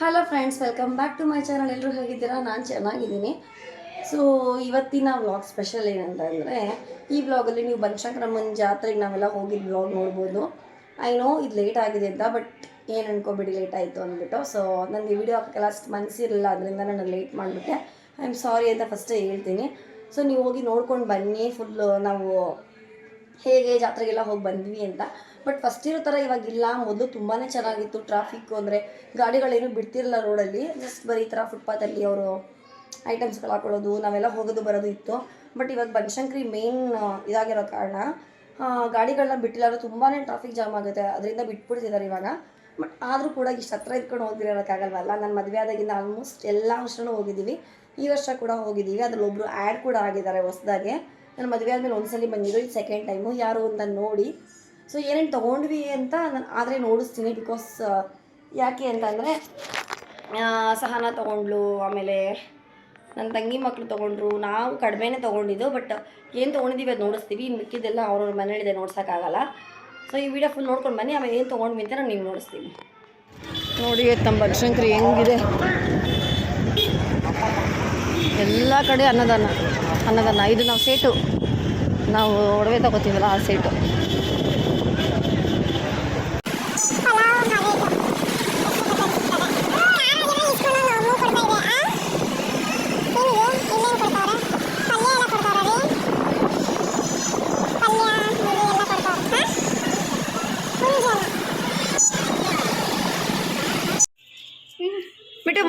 Hello friends welcome back to my channel ಎಲ್ಲರೂ ಹೇಗಿದ್ದೀರಾ? ನಾನು ಚೆನ್ನಾಗಿದ್ದೀನಿ. ಸೊ ಇವತ್ತಿನ ವ್ಲಾಗ್ ಸ್ಪೆಷಲ್ ಏನಂತಂದರೆ, ಈ ವ್ಲಾಗಲ್ಲಿ ನೀವು ಬನಶಂಕರಮ್ಮನ ಜಾತ್ರೆಗೆ ನಾವೆಲ್ಲ ಹೋಗಿದ್ದು ವ್ಲಾಗ್ ನೋಡ್ಬೋದು. ಐ ನೋ ಇದು ಲೇಟ್ ಆಗಿದೆ ಅಂತ ಬಟ್ ಏನು ಅನ್ಕೋಬೇಡಿ ಲೇಟ್ ಆಯಿತು ಅಂದ್ಬಿಟ್ಟು. ಸೊ ನನಗೆ ವಿಡಿಯೋ ಹಾಕೋಕ್ಕೆಲ್ಲ ಅಷ್ಟು ಮನಸ್ಸಿರಲಿಲ್ಲ ಅದರಿಂದ ನಾನು ಲೇಟ್ ಮಾಡಿಬಿಟ್ಟೆ. ಐ ಆಮ್ ಸಾರಿ ಅಂತ ಫಸ್ಟೇ ಹೇಳ್ತೀನಿ. ಸೊ ನೀವು ಹೋಗಿ ನೋಡ್ಕೊಂಡು ಬನ್ನಿ ಫುಲ್ಲು ನಾವು ಹೇಗೆ ಜಾತ್ರೆಗೆಲ್ಲ ಹೋಗಿ ಬಂದ್ವಿ ಅಂತ. ಬಟ್ ಫಸ್ಟ್ ಇರೋ ಥರ ಇವಾಗಿಲ್ಲ ಮೊದಲು ತುಂಬಾ ಚೆನ್ನಾಗಿತ್ತು ಟ್ರಾಫಿಕ್ಕು ಅಂದರೆ ಗಾಡಿಗಳೇನು ಬಿಡ್ತಿರಲಿಲ್ಲ ರೋಡಲ್ಲಿ ಜಸ್ಟ್ ಬರೀ ಈ ಥರ ಫುಟ್ಪಾತಲ್ಲಿ ಅವರು ಐಟಮ್ಸ್ಗಳು ಹಾಕೊಳ್ಳೋದು, ನಾವೆಲ್ಲ ಹೋಗೋದು ಬರೋದು ಇತ್ತು. ಬಟ್ ಇವಾಗ ಬನಶಂಕರಿ ಮೇನ್ ಇದಾಗಿರೋ ಕಾರಣ ಗಾಡಿಗಳನ್ನ ಬಿಟ್ಟಿಲ್ಲ ಅಂದರೆ ತುಂಬಾ ಟ್ರಾಫಿಕ್ ಜಾಮ್ ಆಗುತ್ತೆ. ಅದರಿಂದ ಬಿಟ್ಬಿಡ್ತಿದ್ದಾರೆ ಇವಾಗ. ಬಟ್ ಆದರೂ ಕೂಡ ಇಷ್ಟು ಹತ್ರ ಇದ್ಕೊಂಡು ಹೋಗಿರೋಕ್ಕಾಗಲ್ವಲ್ಲ ನಾನು ಮದುವೆ ಆದಾಗಿಂದ ಆಲ್ಮೋಸ್ಟ್ ಎಲ್ಲ ವರ್ಷನೂ ಹೋಗಿದ್ದೀವಿ. ಈ ವರ್ಷ ಕೂಡ ಹೋಗಿದ್ದೀವಿ. ಅದ್ರಲ್ಲಿ ಒಬ್ಬರು ಆ್ಯಡ್ ಕೂಡ ಆಗಿದ್ದಾರೆ ಹೊಸದಾಗೆ. ನಾನು ಮದುವೆ ಆದಮೇಲೆ ಒಂದ್ಸಲಿ ಬಂದಿರೋ ಇದು ಸೆಕೆಂಡ್ ಟೈಮು ಯಾರು ಅಂತ ನೋಡಿ. ಸೊ ಏನೇನು ತೊಗೊಂಡ್ವಿ ಅಂತ ನಾನು ಆದರೆ ನೋಡಿಸ್ತೀನಿ ಬಿಕಾಸ್ ಯಾಕೆ ಅಂತಂದರೆ ಸಹನ ತೊಗೊಂಡ್ಲು, ಆಮೇಲೆ ನನ್ನ ತಂಗಿ ಮಕ್ಕಳು ತೊಗೊಂಡ್ರು. ನಾವು ಕಡಿಮೆನೇ ತೊಗೊಂಡಿದ್ದು ಬಟ್ ಏನು ತೊಗೊಂಡಿದ್ದೀವಿ ಅದು ನೋಡಿಸ್ತೀವಿ. ಇನ್ನು ಮಿಕ್ಕಿದ್ದೆಲ್ಲ ಅವ್ರವ್ರ ಮನೇಲಿದೆ, ನೋಡ್ಸೋಕ್ಕಾಗಲ್ಲ. ಸೊ ಈ ವಿಡಿಯೋ ಫುಲ್ ನೋಡ್ಕೊಂಡು ಬನ್ನಿ, ಆಮೇಲೆ ಏನು ತೊಗೊಂಡ್ವಿ ಅಂತ ನಾನು ನೀವು ನೋಡಿಸ್ತೀನಿ. ನೋಡಿ ತಮ್ಮ ಬನಶಂಕರಿ ಹೆಂಗಿದೆ. ಎಲ್ಲ ಕಡೆ ಅನ್ನದಾನ. ಅನ್ನದಾನ ಇದು ನಾವು ಸೇಟು. ನಾವು ಒಡವೆ ತಗೋತೀವಲ್ಲ ಆ ಸೇಟು.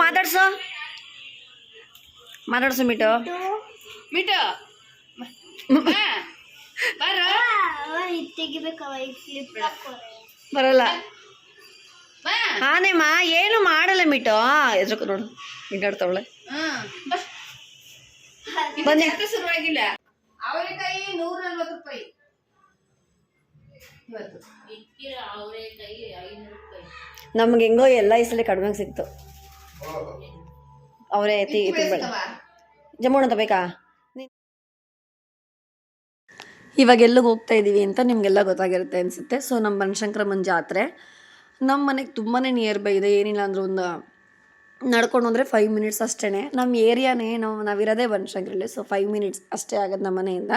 ಮಾತಾಡ್ಸು. ಮಾತಾಡ್ಸು ಮಾತಾಡ್ಸು ಮಿಟು ಬರ. ಬರಲ್ಲ. ಬಾ. ಹಾನೇಮ್ಮ ಏನು ಮಾಡಲ್ಲ ಮಿಟು. ಎದ್ರಕ ನೋಡು. ಇನ್ನು ಬನ್ನಿ. ಶುರುವಾಗಿಲ್ಲ. ಅವರೆಕಾಯಿ ನೂರ ನಲ್ವತ್ತು ರೂಪಾಯಿ ನಮ್ಗೆ ಹೆಂಗೋ ಎಲ್ಲ ಈ ಸಲ ಕಡಿಮೆ ಸಿಕ್ತು. ಅವರೇ ತಿ ತಿನ್ಬೇಡ. ಅಂತ ತಗೋಬೇಕಾ ಇವಾಗ ಎಲ್ಲಿಗೆ ಹೋಗ್ತಾ ಇದ್ದೀವಿ ಅಂತ ನಿಮಗೆಲ್ಲ ಗೊತ್ತಾಗಿರುತ್ತೆ ಅನಿಸುತ್ತೆ. ಸೊ ನಮ್ಮ ಬನಶಂಕರಮ್ಮನ ಜಾತ್ರೆ. ನಮ್ಮ ಮನೆಗೆ ತುಂಬಾ ನಿಯರ್ ಬೈ ಇದೆ. ಏನಿಲ್ಲ ಅಂದ್ರೆ ಒಂದು ನಡ್ಕೊಂಡು ಅಂದರೆ ಫೈವ್ ಮಿನಿಟ್ಸ್ ಅಷ್ಟೇ ನಮ್ಮ ಏರಿಯಾನೇ ನಾವು ನಾವಿರೋದೇ ಬನಶಂಕರಲ್ಲಿ. ಸೊ ಫೈವ್ ಮಿನಿಟ್ಸ್ ಅಷ್ಟೇ ಆಗೋದು ನಮ್ಮ ಮನೆಯಿಂದ.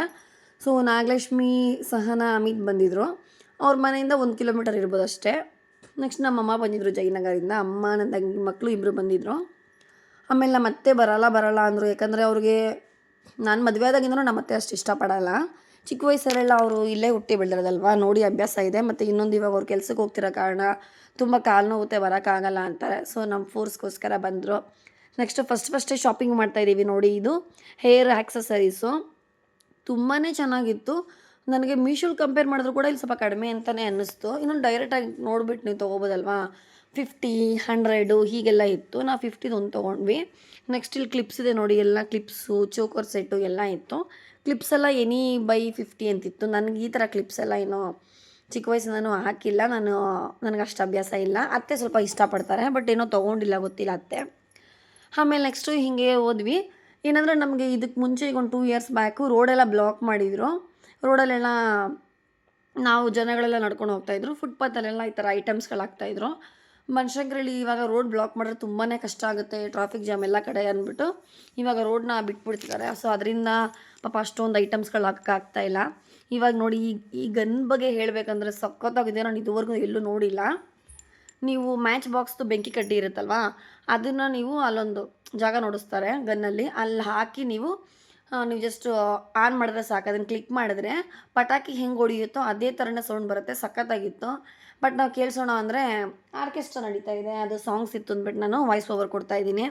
ಸೊ ನಾಗಲಕ್ಷ್ಮಿ, ಸಹನ, ಅಮಿತ್ ಬಂದಿದ್ದರು ಅವ್ರ ಮನೆಯಿಂದ ಒಂದು ಕಿಲೋಮೀಟರ್ ಇರ್ಬೋದು ಅಷ್ಟೇ. ನೆಕ್ಸ್ಟ್ ನಮ್ಮ ಅಮ್ಮ ಬಂದಿದ್ದರು ಜಯನಗರಿಂದ ಅಮ್ಮ ನನ್ನ ತಂಗಿ ಮಕ್ಕಳು ಇಬ್ಬರು ಬಂದಿದ್ದರು ಆಮೇಲೆ ನಮ್ಮ ಅತ್ತೆ ಬರಲ್ಲ ಬರಲ್ಲ ಅಂದರು. ಯಾಕಂದರೆ ಅವ್ರಿಗೆ ನಾನು ಮದುವೆ ಆದಾಗಿಂದನೂ ನಮ್ಮ ಅತ್ತೆ ಅಷ್ಟು ಇಷ್ಟಪಡಲ್ಲ. ಚಿಕ್ಕ ವಯಸ್ಸಲ್ಲೆಲ್ಲ ಅವರು ಇಲ್ಲೇ ಹುಟ್ಟಿ ಬೆಳೆದಿರೋದಲ್ವಾ? ನೋಡಿ ಅಭ್ಯಾಸ ಇದೆ. ಮತ್ತು ಇನ್ನೊಂದು ಇವಾಗ ಅವ್ರು ಕೆಲಸಕ್ಕೆ ಹೋಗ್ತಿರೋ ಕಾರಣ ತುಂಬ ಕಾಲು ನೋವುತ್ತೆ ಬರೋಕ್ಕಾಗಲ್ಲ ಅಂತಾರೆ. ಸೊ ನಮ್ಮ ಫೋರ್ಸ್ಗೋಸ್ಕರ ಬಂದರು. ನೆಕ್ಸ್ಟ್ ಫಸ್ಟ್ ಫಸ್ಟೇ ಶಾಪಿಂಗ್ ಮಾಡ್ತಾಯಿದ್ದೀವಿ ನೋಡಿ ಇದು. ಹೇರ್ ಆ್ಯಕ್ಸಸರೀಸು ತುಂಬಾ ಚೆನ್ನಾಗಿತ್ತು. ನನಗೆ ಮೀಶೋಲ್ ಕಂಪೇರ್ ಮಾಡಿದ್ರು ಕೂಡ ಇಲ್ಲಿ ಸ್ವಲ್ಪ ಕಡಿಮೆ ಅಂತಲೇ ಅನ್ನಿಸ್ತು. ಇನ್ನೊಂದು ಡೈರೆಕ್ಟಾಗಿ ನೋಡ್ಬಿಟ್ಟು ನೀವು ತೊಗೋಬೋದಲ್ವಾ? ಫಿಫ್ಟಿ ಹಂಡ್ರೆಡು ಹೀಗೆಲ್ಲ ಇತ್ತು. ನಾವು ಫಿಫ್ಟಿದೊಂದು ತೊಗೊಂಡ್ವಿ. ನೆಕ್ಸ್ಟ್ ಇಲ್ಲಿ ಕ್ಲಿಪ್ಸ್ ಇದೆ ನೋಡಿ. ಎಲ್ಲ ಕ್ಲಿಪ್ಸು ಚೋಕರ್ ಸೆಟ್ಟು ಎಲ್ಲ ಇತ್ತು. ಕ್ಲಿಪ್ಸ್ ಎಲ್ಲ ಎನಿ ಬೈ ಫಿಫ್ಟಿ ಅಂತಿತ್ತು. ನನಗೆ ಈ ಥರ ಕ್ಲಿಪ್ಸ್ ಎಲ್ಲ ಏನೋ ಚಿಕ್ಕ ನಾನು ಹಾಕಿಲ್ಲ. ನಾನು, ನನಗೆ ಅಷ್ಟು ಅಭ್ಯಾಸ ಇಲ್ಲ. ಅತ್ತೆ ಸ್ವಲ್ಪ ಇಷ್ಟಪಡ್ತಾರೆ ಬಟ್ ಏನೋ ತೊಗೊಂಡಿಲ್ಲ, ಗೊತ್ತಿಲ್ಲ ಅತ್ತೆ. ಆಮೇಲೆ ನೆಕ್ಸ್ಟು ಹೀಗೆ ಹೋದ್ವಿ. ಏನಂದರೆ ನಮಗೆ ಇದಕ್ಕೆ ಮುಂಚೆ ಈಗ ಒಂದು ಟೂ ಇಯರ್ಸ್ ಬ್ಯಾಕು ರೋಡೆಲ್ಲ ಬ್ಲಾಕ್ ಮಾಡಿದರು. ರೋಡಲ್ಲೆಲ್ಲ ನಾವು ಜನಗಳೆಲ್ಲ ನಡ್ಕೊಂಡು ಹೋಗ್ತಾಯಿದ್ರು ಫುಟ್ಪಾತಲ್ಲೆಲ್ಲ ಈ ಥರ ಐಟಮ್ಸ್ಗಳು ಹಾಕ್ತಾಯಿದ್ರು ಬನಶಂಕರಲ್ಲಿ ಇವಾಗ ರೋಡ್ ಬ್ಲಾಕ್ ಮಾಡಿದ್ರೆ ತುಂಬಾ ಕಷ್ಟ ಆಗುತ್ತೆ ಟ್ರಾಫಿಕ್ ಜಾಮ್ ಎಲ್ಲ ಕಡೆ ಅಂದ್ಬಿಟ್ಟು ಇವಾಗ ರೋಡ್ನ ಬಿಟ್ಬಿಡ್ತಿದ್ದಾರೆ. ಸೊ ಅದರಿಂದ ಪಾಪ ಅಷ್ಟೊಂದು ಐಟಮ್ಸ್ಗಳು ಹಾಕೋಕ್ಕಾಗ್ತಾ ಇಲ್ಲ. ಇವಾಗ ನೋಡಿ, ಈ ಈ ಗನ್ ಬಗ್ಗೆ ಹೇಳಬೇಕಂದ್ರೆ ಸಖತ್ತಾಗಿದೆ. ನಾನು ಇದುವರೆಗೂ ಎಲ್ಲೂ ನೋಡಿಲ್ಲ. ನೀವು ಮ್ಯಾಚ್ ಬಾಕ್ಸ್ದು ಬೆಂಕಿ ಕಡ್ಡಿ ಇರುತ್ತಲ್ವಾ, ಅದನ್ನು ನೀವು ಅಲ್ಲೊಂದು ಜಾಗ ನೋಡಿಸ್ತಾರೆ ಗನ್ನಲ್ಲಿ ಅಲ್ಲಿ. ಹಾಕಿ ನೀವು ನೀವು ಜಸ್ಟ್ ಆನ್ ಮಾಡಿದ್ರೆ ಸಾಕು. ಅದನ್ನು ಕ್ಲಿಕ್ ಮಾಡಿದ್ರೆ ಪಟಾಕಿ ಹೆಂಗೆ ಹೊಡಿಯುತ್ತೋ ಅದೇ ಥರನೇ ಸೌಂಡ್ ಬರುತ್ತೆ. ಸಖತ್ತಾಗಿತ್ತು. ಬಟ್ ನಾವು ಕೇಳಿಸೋಣ ಅಂದರೆ ಆರ್ಕೆಸ್ಟ್ರಾ ನಡೀತಾ ಇದೆ, ಅದು ಸಾಂಗ್ಸ್ ಇತ್ತು ಅಂದ್ಬಿಟ್ಟು ನಾನು ವಾಯ್ಸ್ ಓವರ್ ಕೊಡ್ತಾ ಇದ್ದೀನಿ.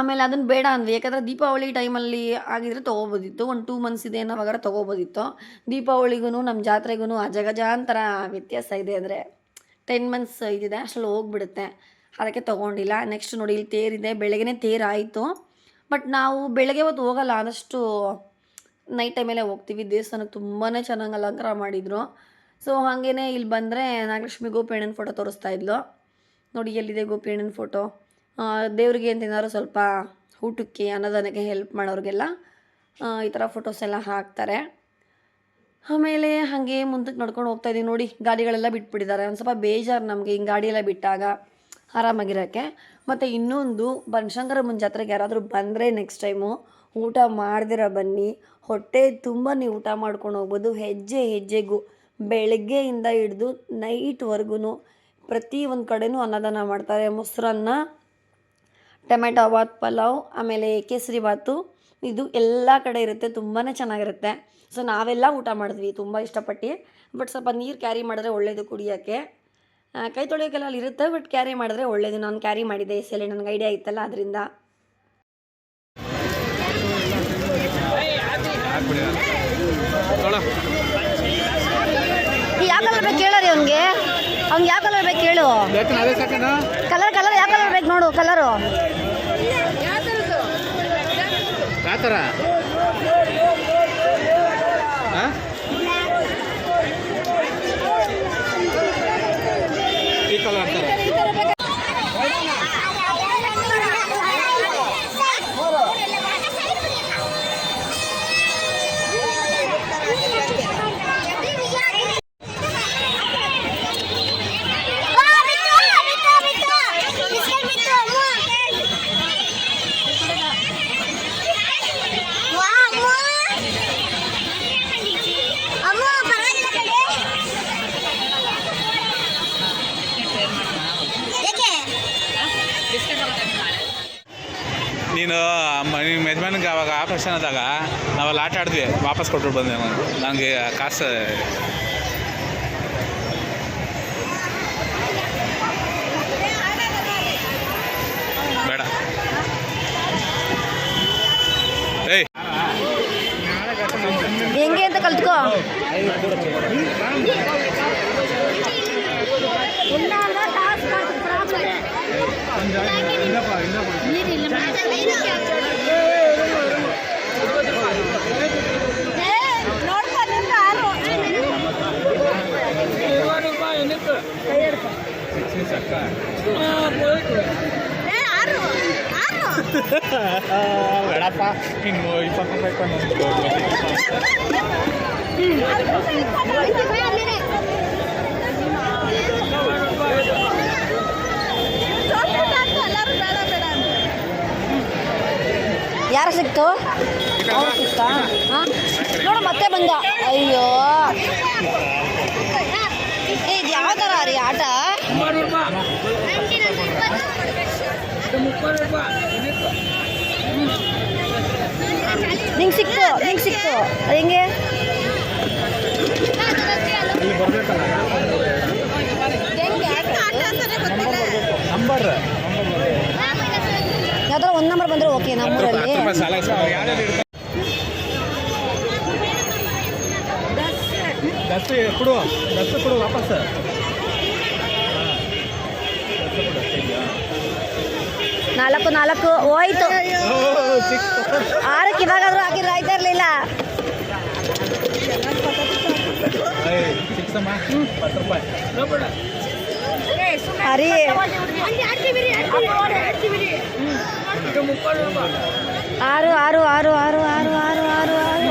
ಆಮೇಲೆ ಅದನ್ನು ಬೇಡ ಅಂದ್ವಿ, ಯಾಕಂದರೆ ದೀಪಾವಳಿ ಟೈಮಲ್ಲಿ ಆಗಿದ್ರೆ ತೊಗೋಬೋದಿತ್ತು, ಒಂದು ಟೂ ಮಂತ್ಸ್ ಇದೆ ಅನ್ನೋವಾಗ ತೊಗೋಬೋದಿತ್ತು. ದೀಪಾವಳಿಗೂ ನಮ್ಮ ಜಾತ್ರೆಗೂ ಅಜಗಜಾಂತರ ವ್ಯತ್ಯಾಸ ಇದೆ ಅಂದರೆ ಟೆನ್ ಮಂತ್ಸ್ ಇದಿದೆ, ಅಷ್ಟರಲ್ಲಿ ಹೋಗ್ಬಿಡುತ್ತೆ. ಅದಕ್ಕೆ ತೊಗೊಂಡಿಲ್ಲ. ನೆಕ್ಸ್ಟ್ ನೋಡಿ ಇಲ್ಲಿ ತೇರಿದೆ ಬೆಳಗ್ಗೆ ತೇರಾಯಿತು ಬಟ್ ನಾವು ಬೆಳಗ್ಗೆ ಹೊತ್ತು ಹೋಗಲ್ಲ, ಆದಷ್ಟು ನೈಟ್ ಟೈಮಲ್ಲೇ ಹೋಗ್ತೀವಿ. ದೇವಸ್ಥಾನಕ್ಕೆ ತುಂಬಾ ಚೆನ್ನಾಗಿ ಅಲಂಕಾರ ಮಾಡಿದರು. ಸೊ ಹಾಗೇ ಇಲ್ಲಿ ಬಂದರೆ ನಾಗಲಕ್ಷ್ಮಿ ಗೋಪಿಯಣ್ಣನ ಫೋಟೋ ತೋರಿಸ್ತಾ ಇದ್ಲು. ನೋಡಿ ಎಲ್ಲಿದೆ ಗೋಪಿಯಣ್ಣನ ಫೋಟೋ ದೇವ್ರಿಗೆ ಅಂತ ಏನಾದ್ರು ಸ್ವಲ್ಪ ಊಟಕ್ಕೆ, ಅನ್ನದಾನಕ್ಕೆ ಹೆಲ್ಪ್ ಮಾಡೋರಿಗೆಲ್ಲ ಈ ಥರ ಫೋಟೋಸ್ ಎಲ್ಲ ಹಾಕ್ತಾರೆ. ಆಮೇಲೆ ಹಾಗೆ ಮುಂದಕ್ಕೆ ನಡ್ಕೊಂಡು ಹೋಗ್ತಾ ಇದ್ದೀವಿ. ನೋಡಿ, ಗಾಡಿಗಳೆಲ್ಲ ಬಿಟ್ಬಿಟ್ಟಿದ್ದಾರೆ. ಒಂದು ಸ್ವಲ್ಪ ಬೇಜಾರು ನಮಗೆ ಹಿಂಗೆ ಗಾಡಿಯೆಲ್ಲ ಬಿಟ್ಟಾಗ ಆರಾಮಾಗಿರೋಕ್ಕೆ. ಮತ್ತು ಇನ್ನೊಂದು, ಬನಶಂಕರ ಜಾತ್ರೆಗೆ ಯಾರಾದರೂ ಬಂದರೆ ನೆಕ್ಸ್ಟ್ ಟೈಮು ಊಟ ಮಾಡ್ದಿರ ಬನ್ನಿ. ಹೊಟ್ಟೆ ತುಂಬ ನೀವು ಊಟ ಮಾಡ್ಕೊಂಡು ಹೋಗ್ಬೋದು. ಹೆಜ್ಜೆ ಹೆಜ್ಜೆಗೂ ಬೆಳಗ್ಗೆಯಿಂದ ಹಿಡಿದು ನೈಟ್ವರೆಗೂ ಪ್ರತಿ ಒಂದು ಕಡೆನೂ ಅನ್ನದಾನ ಮಾಡ್ತಾರೆ. ಮೊಸರನ್ನ, ಟೊಮೆಟೊ ಬಾತ್ ಪಲಾವ್, ಆಮೇಲೆ ಕೇಸರಿ ಬಾತು ಇದು ಎಲ್ಲ ಕಡೆ ಇರುತ್ತೆ ತುಂಬಾ ಚೆನ್ನಾಗಿರುತ್ತೆ. ಸೊ ನಾವೆಲ್ಲ ಊಟ ಮಾಡಿದ್ವಿ, ತುಂಬ ಇಷ್ಟಪಟ್ಟು. ಬಟ್ ಸ್ವಲ್ಪ ನೀರು ಕ್ಯಾರಿ ಮಾಡಿದ್ರೆ ಒಳ್ಳೆಯದು ಕುಡಿಯೋಕ್ಕೆ. ಕೈ ತೊಳೆಯೋಕ್ಕೆಲ್ಲ ಅಲ್ಲಿ ಇರುತ್ತೆ ಬಟ್ ಕ್ಯಾರಿ ಮಾಡಿದ್ರೆ ಒಳ್ಳೆಯದು ನಾನು ಕ್ಯಾರಿ ಮಾಡಿದ್ದೆ ಈ ಸಲ, ನನಗೆ ಐಡಿಯಾ ಇತ್ತಲ್ಲ ಅದರಿಂದ. ಕೇಳರಿ ಅವ್ನಿಗೆ ಅವ್ನಿಗೆ ಯಾವ ಕಲರ್ ಬೇಕು ಕೇಳು ಕಲರ್ ಕಲರ್ ಯಾವ ಕಲರ್ ಬೇಕು ನೋಡು ಕಲರು ಈ ಕಲರ್ ಅಂತಾರೆ. ನಿಮ್ಮ ಯಜಮಾನಿಗೆ ಅವಾಗ ಆಪರೇಷನ್ ಆದಾಗ ನಾವೆಲ್ಲ ಆಟ ಆಡಿದ್ವಿ, ವಾಪಸ್ ಕೊಟ್ಟು ಬಂದೆ ನಾನು ನನಗೆ ಕಾಸು ಬೇಡ. ಏಯ್. ಹೆಂಗೆ ಅಂತ ಕಲ್ತ್ಕೋ. ಬೇಡಪ್ಪ ಇನ್ನು ಇಪ್ಪತ್ತು ರೂಪಾಯಿ ಯಾರು ಸಿಕ್ತು? ಅವ್ರು ಸಿಕ್ತಾ? ಹಾಂ? ನೋಡು ಮತ್ತೆ ಬಂದ. ಅಯ್ಯೋ ಏ ಇದು ಯಾವ ಥರ ರೀ ಆಟ ನಿಂಗೆ ಸಿಕ್ತು ನಿಂಗೆ ಸಿಕ್ತು ಅದು ಹೆಂಗೆ? ಯಾವ್ದಾರ ಒಂದು ನಂಬರ್ ಬಂದರೆ ಓಕೆ ನಮ್ಮೂರಲ್ಲಿ ದಸ್ತು ಕೊಡು ದಸ್ತು ಕೊಡು ವಾಪಸ್. ನಾಲ್ಕು ನಾಲ್ಕು ಹೋಯ್ತು. ಆರಕ್ಕೆ ಇವಾಗಾದ್ರೂ ಹಾಕಿದ್ರೆ ಆಯ್ತಾ ಇರಲಿಲ್ಲ? ಆರು ಆರು ಆರು ಆರು ಆರು ಆರು ಆರು ಆರು ಆರು.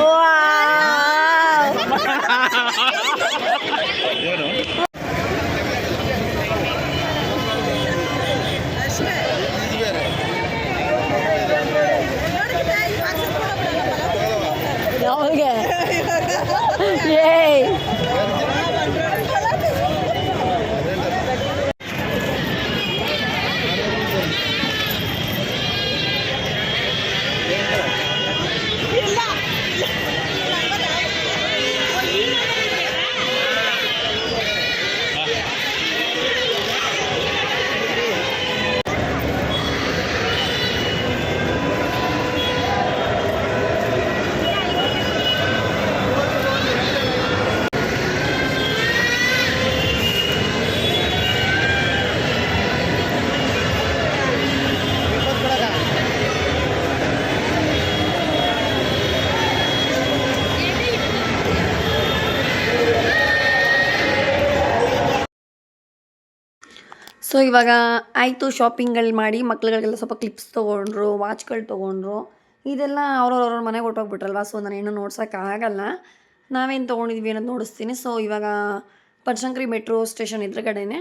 ಸೊ ಇವಾಗ ಆಯಿತು ಶಾಪಿಂಗ್ಗಳು ಮಾಡಿ ಮಕ್ಳುಗಳಿಗೆಲ್ಲ ಸ್ವಲ್ಪ ಕ್ಲಿಪ್ಸ್ ತೊಗೊಂಡ್ರು ವಾಚ್ಗಳು ತೊಗೊಂಡ್ರು. ಇದೆಲ್ಲ ಅವ್ರವ್ರವ್ರ ಮನೆಗೆ ಹೊಟ್ಟೋಗ್ಬಿಟ್ರಲ್ವ ಸೊ ನಾನೇನು ನೋಡ್ಸೋಕ್ಕಾಗಲ್ಲ ನಾವೇನು ತೊಗೊಂಡಿದ್ವಿ ಅನ್ನೋದು ನೋಡಿಸ್ತೀನಿ. ಸೊ ಇವಾಗ ಬನಶಂಕರಿ ಮೆಟ್ರೋ ಸ್ಟೇಷನ್ ಎದುರುಗಡೆನೆ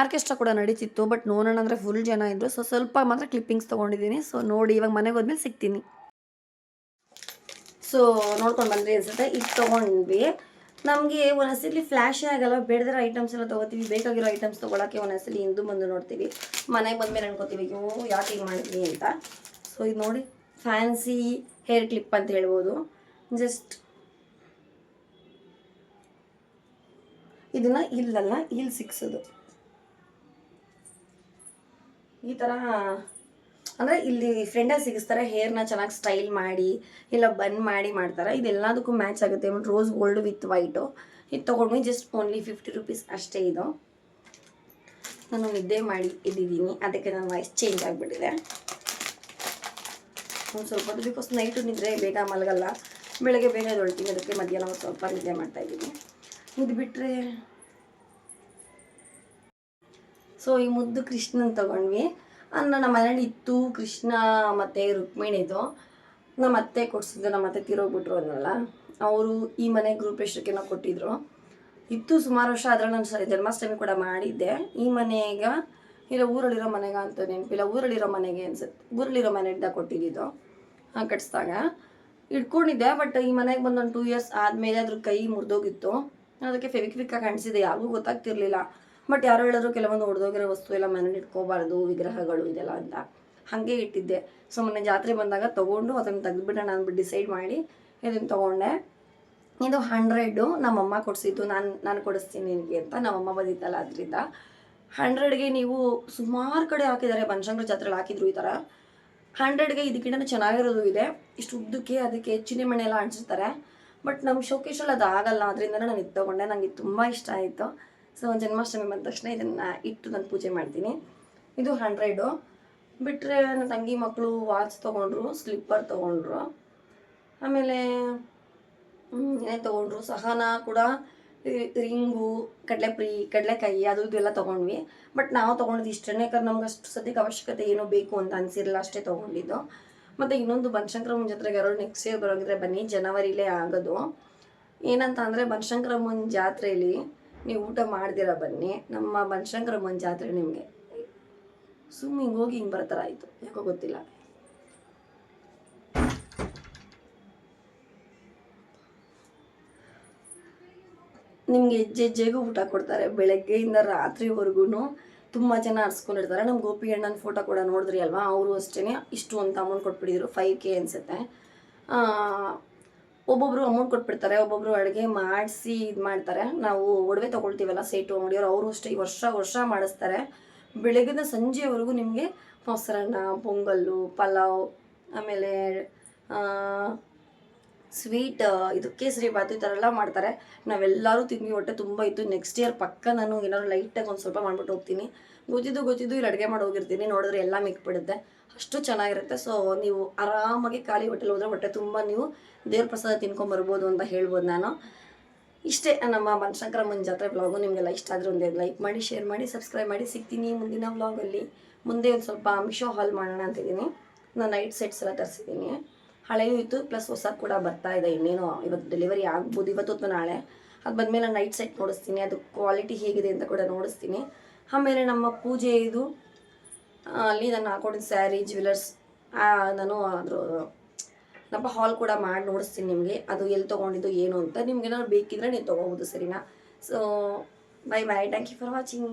ಆರ್ಕೆಸ್ಟ್ರಾ ಕೂಡ ನಡೀತಿತ್ತು. ಬಟ್ ನೋಡೋಣ ಅಂದರೆ ಫುಲ್ ಜನ ಇದ್ದರು ಸೊ ಸ್ವಲ್ಪ ಮಾತ್ರ ಕ್ಲಿಪ್ಪಿಂಗ್ಸ್ ತೊಗೊಂಡಿದ್ದೀನಿ ಸೊ ನೋಡಿ ಇವಾಗ ಮನೆಗೆ ಹೋದ್ಮೇಲೆ ಸಿಗ್ತೀನಿ. ಸೊ ನೋಡ್ಕೊಂಡು ಬಂದ್ರಿ ಅನ್ಸುತ್ತೆ? ಇದು ತೊಗೊಂಡ್ವಿ. ನಮಗೆ ಒಂದೊಂದ್ಸಲಿ ಫ್ಲ್ಯಾಶೇ ಆಗಲ್ಲ, ಬೇಡದಿರೋ ಐಟಮ್ಸ್ ಎಲ್ಲ ತೊಗೋತೀವಿ, ಬೇಕಾಗಿರೋ ಐಟಮ್ಸ್ ತೊಗೊಳಕ್ಕೆ ಒಂದೊಂದ್ಸಲಿ ಹಿಂದೂ ಬಂದು ನೋಡ್ತೀವಿ. ಮನೆಗೆ ಬಂದಮೇಲೆ ಅನ್ಕೋತೀವಿ, ಯೋ, ಯಾಕೆ ಹಿಂಗೆ ಮಾಡಿದ್ವಿ ಅಂತ. ಸೊ ಇದು ನೋಡಿ ಫ್ಯಾನ್ಸಿ ಹೇರ್ ಕ್ಲಿಪ್ ಅಂತ ಹೇಳ್ಬೋದು. ಜಸ್ಟ್ ಇದನ್ನು ಇಲ್ಲಲ್ಲ, ಇಲ್ಲಿ ಸಿಕ್ಸೋದು. ಈ ಥರ ಅಂದರೆ ಇಲ್ಲಿ ಫ್ರೆಂಡಲ್ಲಿ ಸಿಗಿಸ್ತಾರೆ ಹೇರ್ನ ಚೆನ್ನಾಗಿ ಸ್ಟೈಲ್ ಮಾಡಿ, ಇಲ್ಲ ಬನ್ ಮಾಡಿ ಮಾಡ್ತಾರೆ. ಇದೆಲ್ಲದಕ್ಕೂ ಮ್ಯಾಚ್ ಆಗುತ್ತೆ. ರೋಸ್ ಗೋಲ್ಡ್ ವಿತ್ ವೈಟು ಇದು ತೊಗೊಂಡ್ವಿ ಜಸ್ಟ್ ಓನ್ಲಿ ಫಿಫ್ಟಿ ರುಪೀಸ್ ಅಷ್ಟೇ ಇದು. ನಾನು ನಿದ್ದೆ ಮಾಡಿ ಇದ್ದಿದ್ದೀನಿ. ಅದಕ್ಕೆ ನನ್ನ ವಾಯ್ಸ್ ಚೇಂಜ್ ಆಗಿಬಿಟ್ಟಿದೆ. ಒಂದು ಸ್ವಲ್ಪ ಬಿಕಾಸ್ ನೈಟು ನಿದ್ರೆ ಬೇಗ ಮಲಗಲ್ಲ. ಬೆಳಗ್ಗೆ ಬೇಗ ಎದ್ದೇಳ್ತೀನಿ. ಅದಕ್ಕೆ ಮಧ್ಯಾಹ್ನ ಒಂದು ಸ್ವಲ್ಪ ನಿದ್ದೆ ಮಾಡ್ತಾ ಇದ್ದೀನಿ. ಇದು ಬಿಟ್ಟರೆ ಸೊ ಈ ಮುದ್ದು ಕೃಷ್ಣನ್ ತಗೊಂಡ್ವಿ. ಅನ್ನ ನಮ್ಮ ಮನೇಲಿ ಇತ್ತು, ಕೃಷ್ಣ ಮತ್ತು ರುಕ್ಮಿಣಿದು ನಮ್ಮ ಅತ್ತೆ ಕೊಡ್ಸಿದ್ದು ನಮ್ಮ ಅತ್ತೆ ತೀರೋಗ್ಬಿಟ್ರು ಅದನ್ನೆಲ್ಲ ಅವರು ಈ ಮನೆ ಗೃಹಪ್ರವೇಶಕ್ಕೇನೋ ಕೊಟ್ಟಿದ್ರು. ಇತ್ತು ಸುಮಾರು ವರ್ಷ ಅದ್ರಲ್ಲಿ ನಾನು ಜನ್ಮಾಷ್ಟಮಿ ಕೂಡ ಮಾಡಿದ್ದೆ. ಈ ಮನೆಗ, ಇಲ್ಲ ಊರಲ್ಲಿರೋ ಮನೆಗ ಅಂತ ನೆನಪಿಲ್ಲ ಊರಲ್ಲಿರೋ ಮನೆಗೆ ಅನ್ಸುತ್ತೆ. ಊರಲ್ಲಿರೋ ಇದ್ದ ಕೊಟ್ಟಿದ್ದು ಕಟ್ಸ್ದಾಗ. ಇಟ್ಕೊಂಡಿದ್ದೆ ಬಟ್ ಈ ಮನೆಗೆ ಬಂದೊಂದು ಟೂ ಇಯರ್ಸ್ ಆದಮೇಲೆ ಅದ್ರ ಕೈ ಮುರಿದೋಗಿತ್ತು. ಅದಕ್ಕೆ ಫೆವಿಕ್ವಿಕ್ಕಾಗಿ ಕಾಣಿಸಿದೆ, ಯಾರಿಗೂ ಗೊತ್ತಾಗ್ತಿರ್ಲಿಲ್ಲ. ಬಟ್ ಯಾರೋ ಹೇಳಿದ್ರು ಕೆಲವೊಂದು ಹೊಡೆದೋಗಿರೋ ವಸ್ತು ಎಲ್ಲ ಮನೇಲಿ ಇಟ್ಕೋಬಾರ್ದು, ವಿಗ್ರಹಗಳು ಇದೆಲ್ಲ ಅಂತ. ಹಾಗೆ ಇಟ್ಟಿದ್ದೆ. ಸೊ ಮೊನ್ನೆ ಜಾತ್ರೆ ಬಂದಾಗ ತೊಗೊಂಡು ಅದನ್ನು ತೆಗೆದುಬಿಟ್ಟು ಅಂದ್ಬಿಟ್ಟು ಡಿಸೈಡ್ ಮಾಡಿ ಇದನ್ನು ತೊಗೊಂಡೆ. ಇದು ಹಂಡ್ರೆಡು ನಮ್ಮಮ್ಮ ಕೊಡಿಸಿದ್ದು. ನಾನು ನಾನು ಕೊಡಿಸ್ತೀನಿ ನಿನಗೆ ಅಂತ ನಮ್ಮಮ್ಮ ಬಂದಿತ್ತಲ್ಲ ಅದರಿಂದ. ಹಂಡ್ರೆಡ್ಗೆ ನೀವು ಸುಮಾರು ಕಡೆ ಹಾಕಿದ್ದಾರೆ. ಬನಶಂಕರ ಜಾತ್ರೆಲಿ ಹಾಕಿದ್ರು ಈ ಥರ ಹಂಡ್ರೆಡ್ಗೆ ಇದಕ್ಕಿಂತ ಚೆನ್ನಾಗಿರೋದು ಇದೆ. ಇಷ್ಟು ಉದ್ದಕ್ಕೆ ಅದಕ್ಕೆ ಹೆಚ್ಚಿನ ಮಣೆ ಎಲ್ಲ ಅಂಟಿಸ್ತಾರೆ ಬಟ್ ನಮ್ಮ ಶೋಕೇಶಲ್ಲಿ ಅದು ಆಗಲ್ಲ. ಅದರಿಂದ ನಾನು ಇದು ತೊಗೊಂಡೆ. ನನಗೆ ತುಂಬ ಇಷ್ಟ ಆಯಿತು. ಸೊ ಜನ್ಮಾಷ್ಟಮಿ ಬಂದ ತಕ್ಷಣ ಇದನ್ನು ಇಟ್ಟು ನಾನು ಪೂಜೆ ಮಾಡ್ತೀನಿ. ಇದು ಹಂಡ್ರೆಡು. ಬಿಟ್ಟರೆ ನನ್ನ ತಂಗಿ ಮಕ್ಕಳು ವಾಚ್ ತೊಗೊಂಡ್ರು, ಸ್ಲಿಪ್ಪರ್ ತೊಗೊಂಡ್ರು. ಆಮೇಲೆ ಏನೇ ತೊಗೊಂಡ್ರು, ಸಹನ ಕೂಡ ರಿಂಗು, ಕಡಲೆಪ್ರಿ, ಕಡಲೆಕಾಯಿ ಅದು ಇದೆಲ್ಲ ತೊಗೊಂಡ್ವಿ. ಬಟ್ ನಾವು ತೊಗೊಂಡಿದ್ದು ಇಷ್ಟೇ ಯಾಕಂದ್ರೆ ನಮ್ಗೆ ಅಷ್ಟು ಸದ್ಯಕ್ಕೆ ಅವಶ್ಯಕತೆ ಏನೋ ಬೇಕು ಅಂತ ಅನಿಸಿರಲ್ಲ ಅಷ್ಟೇ ತೊಗೊಂಡಿದ್ದು. ಮತ್ತು ಇನ್ನೊಂದು ಬನಶಂಕರಮ್ಮನ ಜಾತ್ರೆಗೆ ಯಾರೋ ನೆಕ್ಸ್ಟ್ ಇಯರ್ ಬರೋಂಗಿದ್ರೆ ಬನ್ನಿ, ಜನವರಿಲೇ ಆಗೋದು. ಏನಂತ ಅಂದರೆ ಬನಶಂಕರಮ್ಮನ ಜಾತ್ರೆಯಲ್ಲಿ ನೀವು ಊಟ ಮಾಡ್ದಿರ ಬನ್ನಿ. ನಮ್ಮ ಬನಶಂಕರಮ್ಮನ ಜಾತ್ರೆ ನಿಮಗೆ. ಸುಮ್ಮನೆ ಹಿಂಗೆ ಹೋಗಿ ಹಿಂಗೆ ಬರ್ತಾರ ಆಯಿತು. ಯಾಕೋ ಗೊತ್ತಿಲ್ಲ. ನಿಮಗೆ ಹೆಜ್ಜೆ ಹೆಜ್ಜೆಗೂ ಊಟ ಕೊಡ್ತಾರೆ. ಬೆಳಗ್ಗೆಯಿಂದ ರಾತ್ರಿವರೆಗೂ ತುಂಬ ಜನ ಹರಿಸ್ಕೊಂಡಿರ್ತಾರೆ ನಮ್ಮ ಗೋಪಿ ಅಣ್ಣನ ಫೋಟೋ ಕೂಡ ನೋಡಿದ್ರಿ ಅಲ್ವಾ? ಅವರು ಅಷ್ಟೇ ಇಷ್ಟು ಅಂತ ಅಮೌಂಟ್ ಕೊಟ್ಬಿಟ್ಟಿದ್ರು. ಫೈವ್ ಕೆ ಅನಿಸುತ್ತೆ. ಒಬ್ಬೊಬ್ಬರು ಅಮೌಂಟ್ ಕೊಟ್ಬಿಡ್ತಾರೆ ಒಬ್ಬೊಬ್ಬರು ಅಡುಗೆ ಮಾಡಿಸಿ ಇದು ಮಾಡ್ತಾರೆ. ನಾವು ಒಡವೆ ತೊಗೊಳ್ತೀವಲ್ಲ, ಸೇಟು ಅಂಗಡಿಯವರು, ಅವರು ಅಷ್ಟೇ ವರ್ಷ ವರ್ಷ ಮಾಡಿಸ್ತಾರೆ. ಬೆಳಗ್ಗಿಂದ ಸಂಜೆವರೆಗೂ ನಿಮಗೆ ಮೊಸರನ್ನ, ಪೊಂಗಲ್ಲು, ಪಲಾವ್, ಆಮೇಲೆ ಸ್ವೀಟ್ ಇದು ಕೇಸರಿ ಬಾತು ಈ ಥರ ಎಲ್ಲ ಮಾಡ್ತಾರೆ. ನಾವೆಲ್ಲರೂ ತಿಂದ್ವಿ, ಹೊಟ್ಟೆ ತುಂಬ ಇತ್ತು. ನೆಕ್ಸ್ಟ್ ಇಯರ್ ಪಕ್ಕ ನಾನು ಏನಾದ್ರು ಲೈಟಾಗಿ ಒಂದು ಸ್ವಲ್ಪ ಮಾಡ್ಬಿಟ್ಟು ಹೋಗ್ತೀನಿ. ಗೊತ್ತಿದ್ದು ಗೊತ್ತಿದ್ದು ಇಲ್ಲಿ ಅಡುಗೆ ಮಾಡಿ ಹೋಗಿರ್ತೀನಿ, ನೋಡಿದ್ರೆ ಎಲ್ಲ ಮಿಕ್ಬಿಡುತ್ತೆ. ಅಷ್ಟು ಚೆನ್ನಾಗಿರುತ್ತೆ. ಸೊ ನೀವು ಆರಾಮಾಗಿ ಖಾಲಿ ಹೋಟೆಲ್ ಹೋದ್ರೆ ಹೊಟ್ಟೆ ತುಂಬ ನೀವು ದೇವ್ರ ಪ್ರಸಾದ ತಿನ್ಕೊಂಬರ್ಬೋದು ಅಂತ ಹೇಳ್ಬೋದು ನಾನು. ಇಷ್ಟೇ ನಮ್ಮ ಬನಶಂಕರಮ್ಮನ ಜಾತ್ರೆ ಬ್ಲಾಗು ನಿಮಗೆಲ್ಲ ಇಷ್ಟ ಆದರೆ ಒಂದು ಲೈಕ್ ಮಾಡಿ ಶೇರ್ ಮಾಡಿ ಸಬ್ಸ್ಕ್ರೈಬ್ ಮಾಡಿ. ಸಿಗ್ತೀನಿ ಮುಂದಿನ ವ್ಲಾಗಲ್ಲಿ ಮುಂದೆ ಒಂದು ಸ್ವಲ್ಪ ಮಿಶೋ ಹಾಲ್ ಮಾಡೋಣ ಅಂತಿದ್ದೀನಿ ನಾನು ನೈಟ್ ಸೆಟ್ಸ್ ಎಲ್ಲ ತರಿಸಿದ್ದೀನಿ. ಹಳೆಯೂ ಇತ್ತು ಪ್ಲಸ್ ಹೊಸ ಕೂಡ ಬರ್ತಾ ಇದೆ. ಇನ್ನೇನು ಇವತ್ತು ಡೆಲಿವರಿ ಆಗ್ಬೋದು, ಇವತ್ತು ನಾಳೆ. ಅದು ಬಂದಮೇಲೆ ನೈಟ್ ಸೆಟ್ ನೋಡಿಸ್ತೀನಿ. ಅದು ಕ್ವಾಲಿಟಿ ಹೇಗಿದೆ ಅಂತ ಕೂಡ ನೋಡಿಸ್ತೀನಿ. ಆಮೇಲೆ ನಮ್ಮ ಪೂಜೆ ಇದು ಅಲ್ಲಿ ನಾನು ಹಾಕೊಂಡಿದ್ದ ಸ್ಯಾರಿ ಜ್ಯುವೆಲರ್ಸ್ ನಾನು ಅದ್ರ, ನಮ್ಮ ಹಾಲ್ ಕೂಡ ಮಾಡಿ ನೋಡಿಸ್ತೀನಿ ನಿಮಗೆ. ಅದು ಎಲ್ಲಿ ತೊಗೊಂಡಿದ್ದು ಏನು ಅಂತ. ನಿಮ್ಗೆ ಏನಾದ್ರು ಬೇಕಿದ್ರೆ ನೀವು ತೊಗೋಬೋದು ಸರಿನಾ? So bye bye thank you for watching